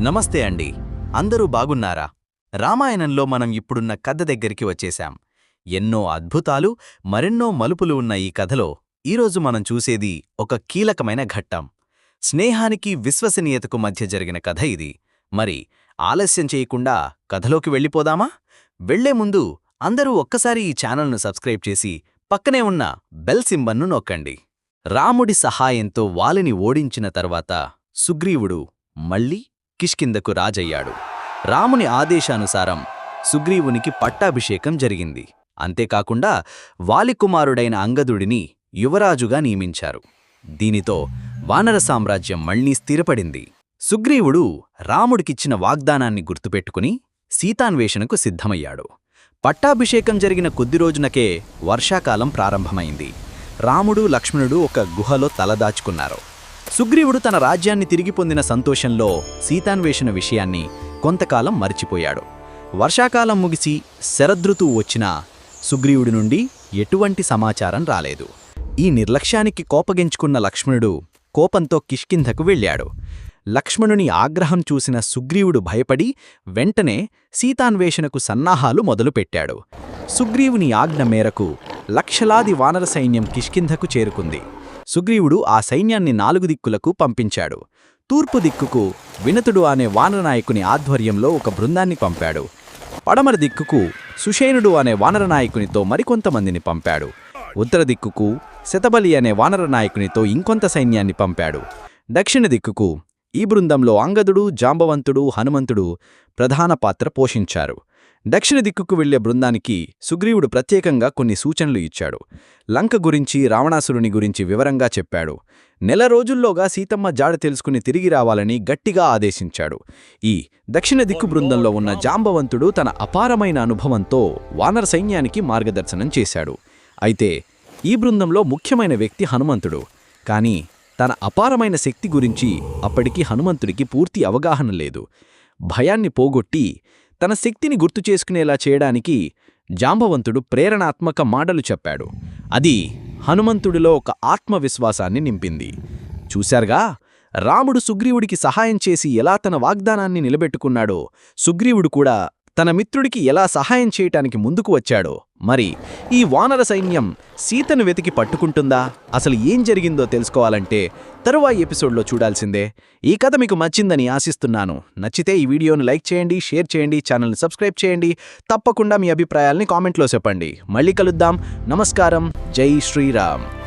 నమస్తే అండి. అందరూ బాగున్నారా? రామాయణంలో మనం ఇప్పుడున్న కథ దగ్గరికి వచ్చేశాం. ఎన్నో అద్భుతాలు మరెన్నో మలుపులు ఉన్న ఈ కథలో ఈరోజు మనం చూసేది ఒక కీలకమైన ఘట్టం. స్నేహానికి విశ్వసనీయతకు మధ్య జరిగిన కథ ఇది. మరి ఆలస్యం చేయకుండా కథలోకి వెళ్ళిపోదామా? వెళ్ళే ముందు అందరూ ఒక్కసారి ఈ ఛానల్ను సబ్స్క్రైబ్ చేసి పక్కనే ఉన్న బెల్ సింబన్ను నొక్కండి. రాముడి సహాయంతో వాలిని ఓడించిన తర్వాత సుగ్రీవుడు మళ్ళీ కిష్కిందకు రాజయ్యాడు. రాముని ఆదేశానుసారం సుగ్రీవునికి పట్టాభిషేకం జరిగింది. అంతేకాకుండా వాలికుమారుడైన అంగదుడిని యువరాజుగా నియమించారు. దీనితో వానర సామ్రాజ్యం మళ్ళీ స్థిరపడింది. సుగ్రీవుడు రాముడికిచ్చిన వాగ్దానాన్ని గుర్తుపెట్టుకుని సీతాన్వేషణకు సిద్ధమయ్యాడు. పట్టాభిషేకం జరిగిన కొద్ది రోజునకే వర్షాకాలం ప్రారంభమైంది. రాముడు లక్ష్మణుడు ఒక గుహలో తలదాచుకున్నారు. సుగ్రీవుడు తన రాజ్యాన్ని తిరిగి పొందిన సంతోషంలో సీతాన్వేషణ విషయాన్ని కొంతకాలం మరిచిపోయాడు. వర్షాకాలం ముగిసి శరదృతువు వచ్చినా సుగ్రీవుడి నుండి ఎటువంటి సమాచారం రాలేదు. ఈ నిర్లక్ష్యానికి కోపగించుకున్న లక్ష్మణుడు కోపంతో కిష్కింధకు వెళ్ళాడు. లక్ష్మణుని ఆగ్రహం చూసిన సుగ్రీవుడు భయపడి వెంటనే సీతాన్వేషణకు సన్నాహాలు మొదలుపెట్టాడు. సుగ్రీవుని ఆజ్ఞ మేరకు లక్షలాది వానర సైన్యం కిష్కింధకు చేరుకుంది. సుగ్రీవుడు ఆ సైన్యాన్ని నాలుగు దిక్కులకు పంపించాడు. తూర్పు దిక్కుకు వినతుడు అనే వానరనాయకుని ఆధ్వర్యంలో ఒక బృందాన్ని పంపాడు. పడమర దిక్కుకు సుషేనుడు అనే వానరనాయకునితో మరికొంతమందిని పంపాడు. ఉత్తర దిక్కుకు శతబలి అనే వానరనాయకునితో ఇంకొంత సైన్యాన్ని పంపాడు. దక్షిణ దిక్కుకు ఈ బృందంలో అంగదుడు జాంబవంతుడు హనుమంతుడు ప్రధాన పాత్ర పోషించారు. దక్షిణ దిక్కుకు వెళ్ళే బృందానికి సుగ్రీవుడు ప్రత్యేకంగా కొన్ని సూచనలు ఇచ్చాడు. లంక గురించి రావణాసురుని గురించి వివరంగా చెప్పాడు. నెల రోజుల్లోగా సీతమ్మ జాడ తెలుసుకుని తిరిగి రావాలని గట్టిగా ఆదేశించాడు. ఈ దక్షిణ దిక్కు బృందంలో ఉన్న జాంబవంతుడు తన అపారమైన అనుభవంతో వానర సైన్యానికి మార్గదర్శనం చేశాడు. అయితే ఈ బృందంలో ముఖ్యమైన వ్యక్తి హనుమంతుడు. కానీ తన అపారమైన శక్తి గురించి అప్పటికి హనుమంతుడికి పూర్తి అవగాహన లేదు. భయాన్ని పోగొట్టి తన శక్తిని గుర్తు చేసుకునేలా చేయడానికి జాంబవంతుడు ప్రేరణాత్మక మాటలు చెప్పాడు. అది హనుమంతుడిలో ఒక ఆత్మవిశ్వాసాన్ని నింపింది. చూశారుగా? రాముడు సుగ్రీవుడికి సహాయం చేసి ఎలా తన వాగ్దానాన్ని నిలబెట్టుకున్నాడో సుగ్రీవుడు కూడా తన మిత్రుడికి ఎలా సహాయం చేయటానికి ముందుకు వచ్చాడో. మరి ఈ వానర సైన్యం సీతను వెతికి పట్టుకుంటుందా? అసలు ఏం జరిగిందో తెలుసుకోవాలంటే తరువాయి ఎపిసోడ్లో చూడాల్సిందే. ఈ కథ మీకు నచ్చిందని ఆశిస్తున్నాను. నచ్చితే ఈ వీడియోను లైక్ చేయండి షేర్ చేయండి ఛానల్ని సబ్స్క్రైబ్ చేయండి. తప్పకుండా మీ అభిప్రాయాల్ని కామెంట్లో చెప్పండి. మళ్ళీ కలుద్దాం. నమస్కారం. జై శ్రీరామ్.